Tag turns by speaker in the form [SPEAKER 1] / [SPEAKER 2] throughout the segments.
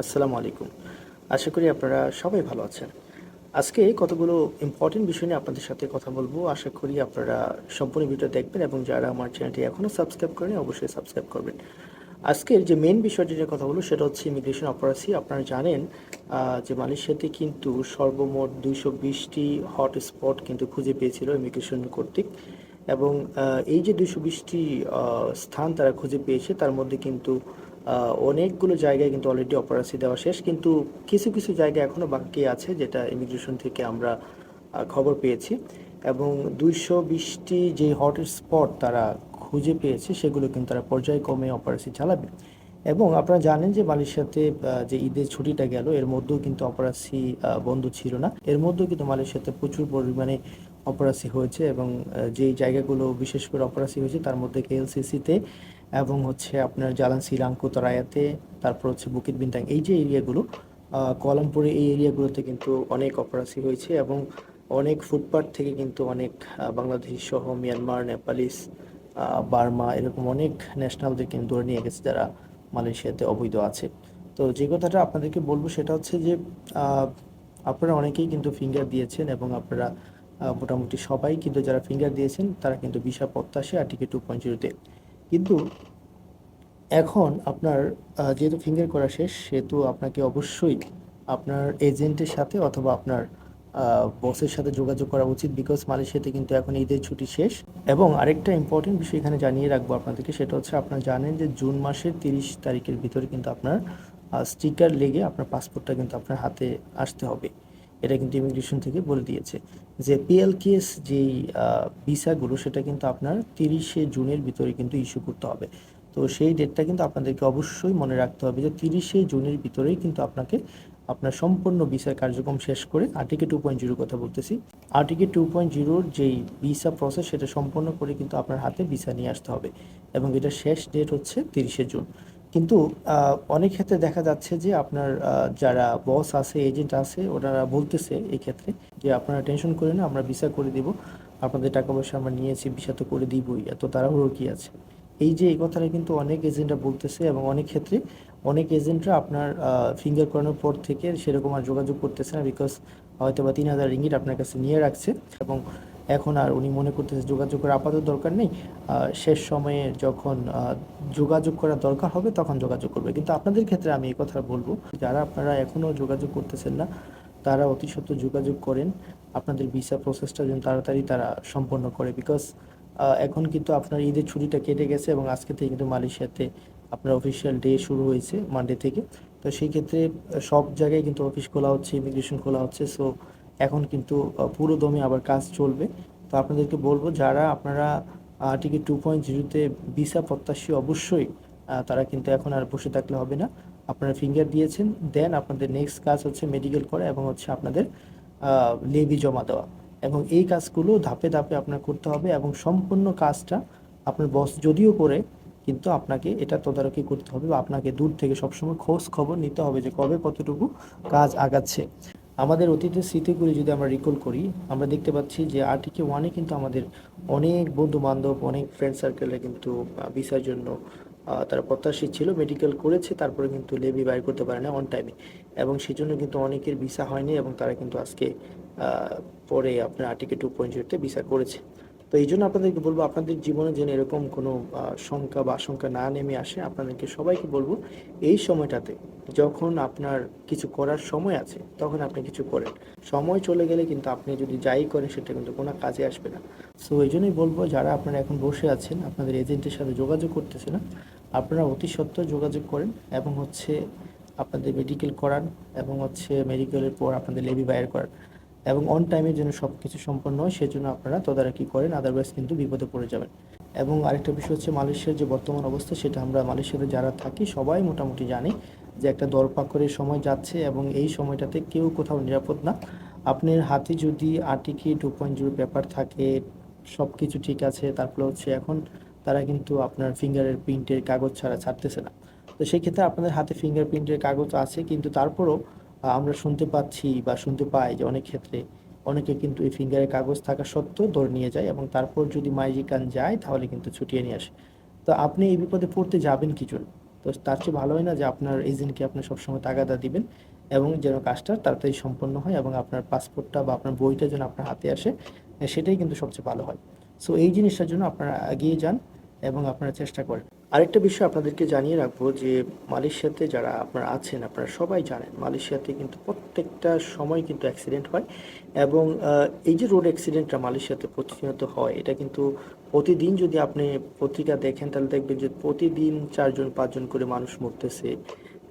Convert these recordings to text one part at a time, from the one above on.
[SPEAKER 1] আসসালামু আলাইকুম। আশা করি আপনারা সবাই ভালো আছেন। আজকে কতগুলো ইম্পর্টেন্ট বিষয় নিয়ে আপনাদের সাথে কথা বলব। আশা করি আপনারা সম্পূর্ণ ভিডিও দেখবেন এবং যারা আমার চ্যানেলটি এখনও সাবস্ক্রাইব করেনি অবশ্যই সাবস্ক্রাইব করবেন। আজকের যে মেন বিষয়টি নিয়ে কথা বলব, সেটা হচ্ছে ইমিগ্রেশন অপরাসি আপনারা জানেন যে মালয়েশিয়াতে কিন্তু সর্বমোট দুইশো বিশটি হটস্পট কিন্তু খুঁজে পেয়েছিল ইমিগ্রেশন কর্তৃক এবং এই যে দুইশো বিশটি স্থান তারা খুঁজে পেয়েছে, তার মধ্যে কিন্তু অনেকগুলো জায়গায় কিন্তু অলরেডি অপরাসি দেওয়া শেষ, কিন্তু কিছু কিছু জায়গা এখনও বাকি আছে যেটা ইমিগ্রেশন থেকে আমরা খবর পেয়েছি। এবং দুইশো বিশটি যে হটস্পট তারা খুঁজে পেয়েছে, সেগুলো কিন্তু তারা পর্যায়ক্রমে অপারেশন চালাবে। এবং আপনারা জানেন যে মালয়েশিয়াতে যে ঈদের ছুটিটা গেল, এর মধ্যেও কিন্তু অপরাসি বন্ধ ছিল না। এর মধ্যেও কিন্তু মালয়েশিয়াতে প্রচুর পরিমাণে অপরাসি হয়েছে এবং যেই জায়গাগুলো বিশেষ করে অপরাসি হয়েছে, তার মধ্যে কেএলসিসিতে এবং হচ্ছে আপনার জালান শ্রীলাঙ্কু তরায়াতে তারপর হচ্ছে বুকিট বিন্তাং, এই যে এরিয়াগুলো কলামপুরে এই এরিয়াগুলোতে কিন্তু অনেক অপরাসি হয়েছে এবং অনেক ফুটপাথ থেকে কিন্তু অনেক বাংলাদেশি সহ মিয়ানমার, নেপালিস বার্মা, এরকম অনেক ন্যাশনালদের কিন্তু ধরে নিয়ে গেছে যারা মালয়েশিয়াতে অবৈধ আছে। তো যে কথাটা আপনাদেরকে বলব সেটা হচ্ছে যে আপনারা অনেকেই কিন্তু ফিঙ্গার দিয়েছেন এবং আপনারা মোটামুটি সবাই কিন্তু যারা ফিঙ্গার দিয়েছেন, তারা কিন্তু ভিসা প্রত্যাশী আর্টিকে টু পয়েন্ট জিরোতে কিন্তু এখন আপনার যেহেতু ফিঙ্গার করা শেষ, সেহেতু আপনাকে অবশ্যই আপনার এজেন্টের সাথে অথবা আপনার বসের সাথে যোগাযোগ করা উচিত বিকজ মালয়েশিয়াতে কিন্তু এখন ঈদের ছুটি শেষ। এবং আরেকটা ইম্পর্টেন্ট বিষয় এখানে জানিয়ে রাখব আপনাদেরকে, সেটা হচ্ছে আপনারা জানেন যে জুন মাসের তিরিশ তারিখের ভিতরে কিন্তু আপনার স্টিকার লেগে আপনার পাসপোর্টটা কিন্তু আপনার হাতে আসতে হবে। এটা কিন্তু ইমিগ্রেশন থেকে বলে দিয়েছে যে পিএলকেএস যেই ভিসাগুলো সেটা কিন্তু আপনার তিরিশে জুনের ভিতরে কিন্তু ইস্যু করতে হবে। তো সেই ডেটটা কিন্তু আপনাদেরকে অবশ্যই মনে রাখতে হবে যে তিরিশে জুনের ভিতরেই কিন্তু আপনাকে আপনার সম্পূর্ণ ভিসার কার্যক্রম শেষ করে আর্টিকে টু পয়েন্ট জিরোর কথা বলতেছি। আর্টিকে টু পয়েন্ট জিরোর যেই ভিসা প্রসেস সেটা সম্পন্ন করে কিন্তু আপনার হাতে ভিসা নিয়ে আসতে হবে। এবং এটা শেষ ডেট হচ্ছে তিরিশে জুন। কিন্তু অনেক ক্ষেত্রে দেখা যাচ্ছে যে আপনার যারা বস আছে এজেন্ট আছে, ওনারা বলতেছে এই ক্ষেত্রে যে আপনারা টেনশন করে না, আমরা ভিসা করে দিব। আপনাদের টাকা পয়সা আমরা নিয়েছি ভিসা তো করে দিবই। এত তাড়াহুড়ো কি আছে? এই যে এই কথাটা কিন্তু অনেক এজেন্টরা বলতেছে এবং অনেক ক্ষেত্রে অনেক এজেন্টরা আপনার ফিঙ্গার করানোর পর থেকে সেরকম আর যোগাযোগ করতেছে না বিকজ হয়তো বা তিন হাজার রিঙ্গিট আপনার কাছে নিয়ে রাখছে এবং এখন আর উনি মনে করতেছে যোগাযোগ করার আপাতত দরকার নেই। শেষ সময়ে যখন যোগাযোগ করার দরকার হবে তখন যোগাযোগ করবে। কিন্তু আপনাদের ক্ষেত্রে আমি এই কথা বলব, যারা আপনারা এখনও যোগাযোগ করতেছেন না, তারা অতি সত্ত্বর যোগাযোগ করেন। আপনাদের ভিসা প্রসেসটা যেন তাড়াতাড়ি তারা সম্পন্ন করে। বিকজ এখন কিন্তু আপনার ঈদের ছুটিটা কেটে গেছে এবং আজকে থেকে কিন্তু মালয়েশিয়াতে আপনার অফিসিয়াল ডে শুরু হয়েছে মানডে থেকে। তো সেই ক্ষেত্রে সব জায়গায় কিন্তু অফিস খোলা হচ্ছে ইমিগ্রেশন খোলা হচ্ছে। সো এখন কিন্তু পুরো দমে আবার কাজ চলবে। তো আপনাদেরকে বলব, যারা আপনারা টিকিট টু পয়েন্ট জিরোতে ভিসা প্রত্যাশী অবশ্যই তারা কিন্তু এখন আর বসে থাকলে হবে না। আপনারা ফিঙ্গার দিয়েছেন দেন আপনাদের নেক্সট কাজ হচ্ছে মেডিকেল করা এবং হচ্ছে আপনাদের লেবি জমা দেওয়া। এবং এই কাজগুলো ধাপে ধাপে আপনার করতে হবে এবং সম্পূর্ণ কাজটা আপনার বস যদিও করে, কিন্তু আপনাকে এটা তদারকি করতে হবে বা আপনাকে দূর থেকে সবসময় খোঁজ খবর নিতে হবে যে কবে কতটুকু কাজ আগাচ্ছে। আমাদের অতীতের স্মৃতিগুলি যদি আমরা রিকল করি, আমরা দেখতে পাচ্ছি যে আর্টিকে ওয়ানে কিন্তু আমাদের অনেক বন্ধু বান্ধব অনেক ফ্রেন্ড সার্কেলে কিন্তু ভিসার জন্য তারা প্রত্যাশী ছিল মেডিকেল করেছে, তারপরে কিন্তু লেবি বাইর করতে পারে না অন টাইমে এবং সেজন্য কিন্তু অনেকের ভিসা হয়নি এবং তারা কিন্তু আজকে পরে আপনার আর্টিকে টু পয়েন্ট জিরোতে ভিসা করেছে। তো এই জন্য আপনাদেরকে বলব, আপনাদের জীবনে যেন এরকম কোনো শঙ্কা বা আশঙ্কা না নেমে আসে, আপনাদেরকে সবাইকে বলব, এই সময়টাতে যখন আপনার কিছু করার সময় আছে, তখন আপনি কিছু করেন। সময় চলে গেলে কিন্তু আপনি যদি যাই করেন, সেটা কিন্তু কোনো কাজে আসবে না। সো এই জন্যই বলব, যারা আপনারা এখন বসে আছেন, আপনাদের এজেন্টের সাথে যোগাযোগ করতেছে না, আপনারা অতি সত্ত্বর যোগাযোগ করেন এবং হচ্ছে আপনাদের মেডিকেল করান এবং হচ্ছে মেডিকেলের পর আপনাদের লেবি বাইর করান। এবং অন টাইমের জন্য সব কিছু সম্পন্ন হয়, সেজন্য আপনারা তদারকি করেন আদারওয়াইজ কিন্তু বিপদে পড়ে যাবেন। এবং আরেকটা বিষয় হচ্ছে মালয়েশিয়ার যে বর্তমান অবস্থা, সেটা আমরা মালয়েশিয়াতে যারা থাকি, সবাই মোটামুটি জানি যে একটা দরপাকড়ের সময় যাচ্ছে এবং এই সময়টাতে কেউ কোথাও নিরাপদ না। আপনার হাতে যদি article two point zero paper থাকে সব কিছু ঠিক আছে, তারপরে হচ্ছে এখন তারা কিন্তু আপনার ফিঙ্গারের প্রিন্টের কাগজ ছাড়া ছাড়তেছে না। তো সেই ক্ষেত্রে আপনাদের হাতে ফিঙ্গার প্রিন্টের কাগজ আছে, কিন্তু তারপরও আমরা শুনতে পাচ্ছি বা শুনতে পাই যে অনেক ক্ষেত্রে অনেকে কিন্তু এই ফিঙ্গারের কাগজ থাকা সত্ত্বেও ধরে নিয়ে যায় এবং তারপর যদি মাইজিকান যায় তাহলে কিন্তু ছুটিয়ে নিয়ে আসে। তো আপনি এই বিপদে পড়তে যাবেন কি জন্য? তো তার চেয়ে ভালো হয় না যে আপনার এজেন্টকে আপনি সবসময় তাগাদা দিবেন এবং যেন কাজটা তাড়াতাড়ি সম্পন্ন হয় এবং আপনার পাসপোর্টটা বা আপনার বইটা যেন আপনার হাতে আসে, সেটাই কিন্তু সবচেয়ে ভালো হয়। সো এই জিনিসটার জন্য আপনারা এগিয়ে যান এবং আপনারা চেষ্টা করেন। আরেকটা বিষয় আপনাদেরকে জানিয়ে রাখব যে মালয়েশিয়াতে যারা আপনারা আছেন, আপনারা সবাই জানেন মালয়েশিয়াতে কিন্তু প্রত্যেকটা সময় কিন্তু অ্যাক্সিডেন্ট হয় এবং এই যে রোড অ্যাক্সিডেন্টটা মালয়েশিয়াতে প্রতিনিয়ত হয়, এটা কিন্তু প্রতিদিন যদি আপনি পত্রিকা দেখেন, তাহলে দেখবেন যে প্রতিদিন চারজন, পাঁচজন করে মানুষ মরতেছে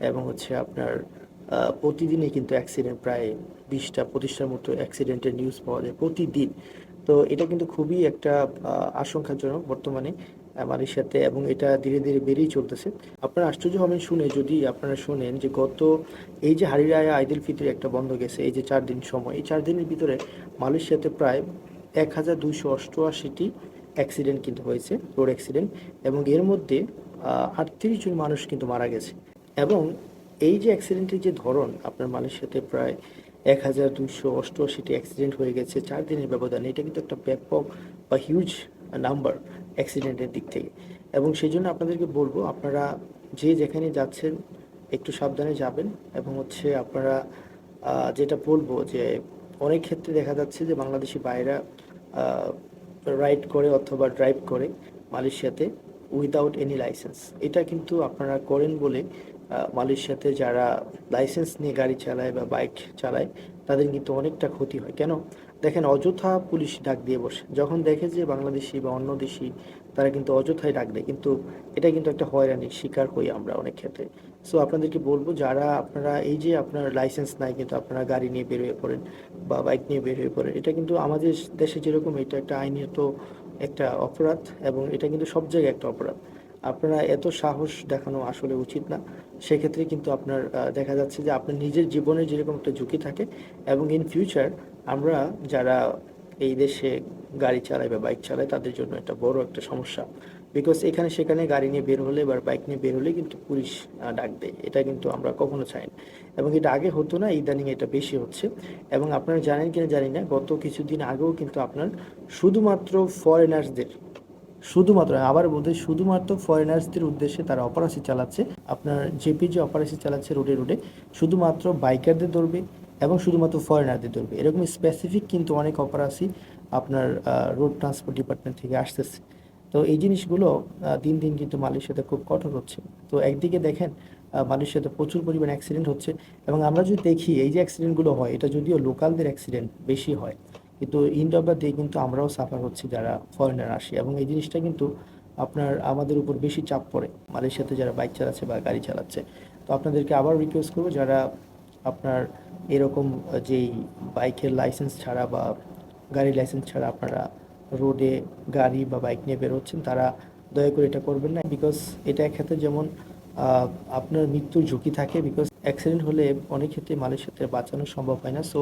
[SPEAKER 1] এবং হচ্ছে আপনার প্রতিদিনই কিন্তু অ্যাক্সিডেন্ট প্রায় বিশটা, পঁচিশটার মতো অ্যাক্সিডেন্টের নিউজ পাওয়া যায় প্রতিদিন। তো এটা কিন্তু খুবই একটা আশঙ্কাজনক বর্তমানে মালয়েশিয়াতে এবং এটা ধীরে ধীরে বেড়েই চলতেছে। আপনারা আশ্চর্য হবেন শুনে যদি আপনারা শুনেন যে গত এই যে হারিরায়া আইদুল ফিতর একটা বন্ধ গেছে, এই যে চার দিন সময়, এই চার দিনের ভিতরে মালয়েশিয়াতে প্রায় এক হাজার দুইশো অষ্টআশিটি অ্যাক্সিডেন্ট কিন্তু হয়েছে রোড অ্যাক্সিডেন্ট এবং এর মধ্যে আটত্রিশ জন মানুষ কিন্তু মারা গেছে। এবং এই যে অ্যাক্সিডেন্টের যে ধরন আপনার মালয়েশিয়াতে প্রায় এক হাজার দুশো অষ্টআশিটি অ্যাক্সিডেন্ট হয়ে গেছে, চার দিনের ব্যবধানে। এটা কিন্তু একটা ব্যাপক বা হিউজ নাম্বার অ্যাক্সিডেন্টের দিক থেকে। এবং সেই জন্য আপনাদেরকে বলব, আপনারা যে যেখানে যাচ্ছেন, একটু সাবধানে যাবেন এবং হচ্ছে আপনারা যেটা বলব যে অনেক ক্ষেত্রে দেখা যাচ্ছে যে বাংলাদেশি বাইরা রাইড করে অথবা ড্রাইভ করে মালয়েশিয়াতে উইদাউট এনি লাইসেন্স এটা কিন্তু আপনারা করেন বলে মালয়েশিয়াতে যারা লাইসেন্স নিয়ে গাড়ি চালায় বা বাইক চালায়, তাদের কিন্তু অনেকটা ক্ষতি হয়। কেন? দেখেন, অযথা পুলিশ ডাক দিয়ে বসে। যখন দেখে যে বাংলাদেশি বা অন্য দেশি, তারা কিন্তু অযথাই ডাক দেয়। কিন্তু এটা কিন্তু একটা হয়রানির শিকার হই আমরা অনেক ক্ষেত্রে। সো আপনাদেরকে বলব, যারা আপনারা, এই যে আপনার লাইসেন্স নাই, কিন্তু আপনারা গাড়ি নিয়ে বের হয়ে পড়েন বা বাইক নিয়ে বের হয়ে পড়েন, এটা কিন্তু আমাদের দেশে যেরকম, এটা একটা আইনত একটা অপরাধ এবং এটা কিন্তু সব জায়গায় একটা অপরাধ। আপনারা এত সাহস দেখানো আসলে উচিত না। সেক্ষেত্রে কিন্তু আপনার দেখা যাচ্ছে যে আপনার নিজের জীবনে যেরকম একটা ঝুঁকি থাকে এবং ইন ফিউচার আমরা যারা এই দেশে গাড়ি চালায় বা বাইক চালায় তাদের জন্য একটা বড় একটা সমস্যা। বিকজ এখানে সেখানে গাড়ি নিয়ে বের হলে বা বাইক নিয়ে বের হলে কিন্তু পুলিশ ডাক দেয়। এটা কিন্তু আমরা কখনো চাই না। এবং এটা আগে হতো না, ইদানিং এটা বেশি হচ্ছে। এবং আপনারা জানেন কিনা জানি না, গত কিছুদিন আগেও কিন্তু আপনার শুধুমাত্র ফরেনার্সদের শুধুমাত্র, আবার বলতে শুধুমাত্র ফরেনার্সদের উদ্দেশ্যে তারা অপারেশন চালাচ্ছে, আপনার জেপি যে অপারেশন চালাচ্ছে রোডে রোডে, শুধুমাত্র বাইকারদের ধরবে এবং শুধুমাত্র ফরেনারদের ধরবে। এরকম স্পেসিফিক কিন্তু অনেক অপারাসি আপনার রোড ট্রান্সপোর্ট ডিপার্টমেন্ট থেকে আসতেছে। তো এই জিনিসগুলো দিন দিন কিন্তু মালয়েশিয়াতে খুব কঠোর হচ্ছে। তো একদিকে দেখেন মালয়েশিয়াতে প্রচুর পরিমাণ অ্যাক্সিডেন্ট হচ্ছে এবং আমরা যদি দেখি, এই যে অ্যাক্সিডেন্টগুলো হয়, এটা যদিও লোকালদের অ্যাক্সিডেন্ট বেশি হয় কিন্তু ইন্ড অফ দ্য কিন্তু আমরাও সাফার হচ্ছি যারা ফরেনার আসি এবং এই জিনিসটা কিন্তু আপনার আমাদের উপর বেশি চাপ পড়ে। মালয়েশিয়াতে যারা বাইক চালাচ্ছে বা গাড়ি চালাচ্ছে। তো আপনাদেরকে আবার রিকোয়েস্ট করব যারা আপনার এরকম যেই বাইকের লাইসেন্স ছাড়া বা গাড়ির লাইসেন্স ছাড়া আপনারা রোডে গাড়ি বা বাইক নিয়ে বেরোচ্ছেন তারা দয়া করে এটা করবেন না বিকজ এটা ক্ষেত্রে যেমন আপনার মৃত্যুর ঝুঁকি থাকে বিকজ অ্যাক্সিডেন্ট হলে অনেক ক্ষেত্রে মালয়েশিয়াতে বাঁচানো সম্ভব হয় না। সো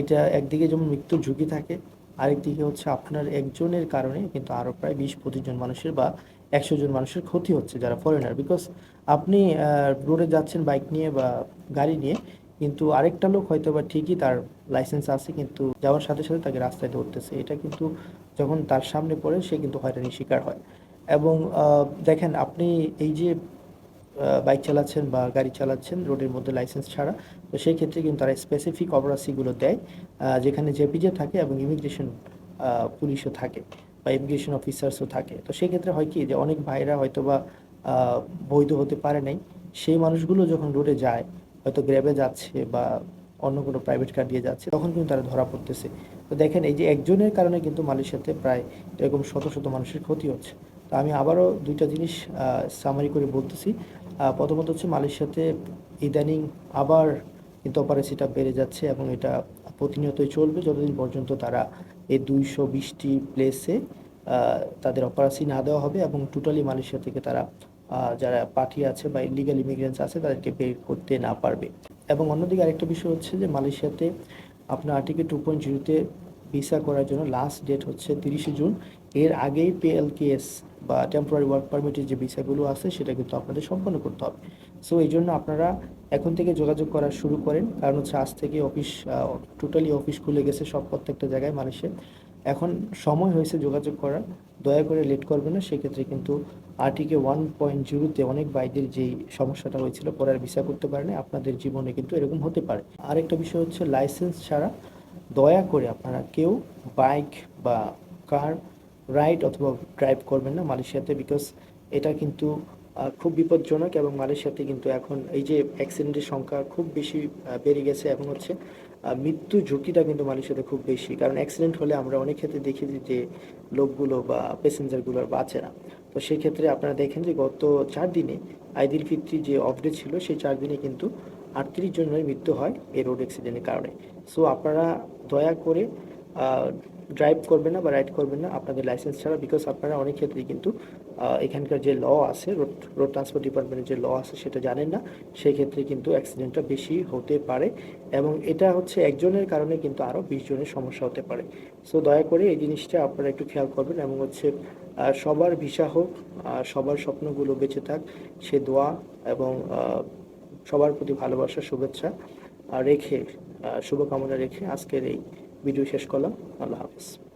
[SPEAKER 1] এটা একদিকে যেমন মৃত্যুর ঝুঁকি থাকে, আরেকদিকে হচ্ছে আপনার একজনের কারণে কিন্তু আরও প্রায় বিশ, পঁচিশ জন মানুষের বা একশো জন মানুষের ক্ষতি হচ্ছে যারা ফরেনার বিকজ আপনি রোডে যাচ্ছেন বাইক নিয়ে বা গাড়ি নিয়ে, কিন্তু আরেকটা লোক হয়তো বা ঠিকই তার লাইসেন্স আছে কিন্তু যাওয়ার সাথে সাথে তাকে রাস্তায় ধরতেছে। এটা কিন্তু যখন তার সামনে পড়ে, সে কিন্তু হয়রানির শিকার হয়। এবং দেখেন, আপনি এই যে বাইক চালাচ্ছেন বা গাড়ি চালাচ্ছেন, রোডের মধ্যে লাইসেন্স ছাড়া। তো সেই ক্ষেত্রে কিন্তু তারা স্পেসিফিক অপরাসিগুলো দেয় যেখানে জেপিজে থাকে এবং ইমিগ্রেশন পুলিশও থাকে বা ইমিগ্রেশন অফিসার্সও থাকে। তো সেই ক্ষেত্রে হয় কি যে অনেক ভাইরা হয়তো বা বৈধ হতে পারে নাই। সেই মানুষগুলো যখন রোডে যায়, হয়তো গ্র্যাবে যাচ্ছে বা অন্য কোনো প্রাইভেট কার দিয়ে যাচ্ছে, তখন কিন্তু তারা ধরা পড়তেছে। তো দেখেন এই যে একজনের কারণে কিন্তু মালয়েশিয়াতে প্রায় এরকম শত শত মানুষের ক্ষতি হচ্ছে। তো আমি আবারও দুইটা জিনিস সামারি করে বলতেছি। প্রথমত হচ্ছে মালয়েশিয়াতে ইদানিং আবার কিন্তু অপারেসিটা বেড়ে যাচ্ছে এবং এটা প্রতিনিয়তই চলবে যতদিন পর্যন্ত তারা এই দুইশো বিশটি প্লেসে তাদের অপারেসি না দেওয়া হবে এবং টোটালি মালয়েশিয়া থেকে তারা যারা পাঠিয়ে আছে বা ইলিগাল ইমিগ্রেন্টস আছে তাদেরকে বের করতে না পারবে। এবং অন্যদিকে আরেকটা বিষয় হচ্ছে যে মালয়েশিয়াতে আপনার আর্টিকেল টু পয়েন্ট জিরোতে ভিসা করার জন্য লাস্ট ডেট হচ্ছে তিরিশে জুন। এর আগেই পিএলকেএস বা টেম্পোরারি ওয়ার্ক পারমিটের যে ভিসাগুলো আছে, সেটা কিন্তু আপনাদের সম্পন্ন করতে হবে। সো এই জন্য আপনারা এখন থেকে যোগাযোগ করা শুরু করেন। কারণ হচ্ছে আজ থেকে অফিস টোটালি অফিস খুলে গেছে সব প্রত্যেকটা জায়গায় মালয়েশিয়া এখন সময় হয়েছে যোগাযোগ করার। দয়া করে লেট করবে না। সেক্ষেত্রে কিন্তু আরটিকে ওয়ান পয়েন্ট জিরোতে অনেক বাইদের যেই সমস্যাটা হয়েছিল পরে আর ভিসা করতে পারেনি, আপনাদের জীবনে কিন্তু এরকম হতে পারে। আরেকটা বিষয় হচ্ছে লাইসেন্স ছাড়া দয়া করে আপনারা কেউ বাইক বা কার রাইড অথবা ড্রাইভ করবেন না মালয়েশিয়াতে বিকজ এটা কিন্তু খুব বিপজ্জনক এবং মালয়েশিয়াতে কিন্তু এখন এই যে অ্যাক্সিডেন্টের সংখ্যা খুব বেশি বেড়ে গেছে এবং হচ্ছে মৃত্যু ঝুঁকিটা কিন্তু মালয়েশিয়াতে খুব বেশি। কারণ অ্যাক্সিডেন্ট হলে আমরা অনেক ক্ষেত্রে দেখি যে লোকগুলো বা প্যাসেঞ্জারগুলো আর বাঁচে না। তো সেই ক্ষেত্রে আপনারা দেখেন যে গত চার দিনে আইদিল ফিত্রি যে অফ ডে ছিল, সেই চার দিনে কিন্তু আটত্রিশ জনের মৃত্যু হয় এই রোড অ্যাক্সিডেন্টের কারণে। সো আপনারা দয়া করে ড্রাইভ করবেন না বা রাইড করবেন না আপনাদের লাইসেন্স ছাড়া বিকজ আপনারা অনেক ক্ষেত্রেই কিন্তু এখানকার যে ল আছে রোড রোড ট্রান্সপোর্ট ডিপার্টমেন্টের যে ল আছে সেটা জানেন না সেই ক্ষেত্রে কিন্তু অ্যাক্সিডেন্টটা বেশি হতে পারে এবং এটা হচ্ছে একজনের কারণে কিন্তু আরও বিশ জনের সমস্যা হতে পারে। সো দয়া করে এই জিনিসটা আপনারা একটু খেয়াল করবেন এবং হচ্ছে সবার ভিসা হোক সবার স্বপ্নগুলো বেঁচে থাক, সে দোয়া এবং সবার প্রতি ভালোবাসা, শুভেচ্ছা রেখে শুভকামনা রেখে আজকের এই ভিডিও শেষ করলাম আল্লাহ হাফিজ।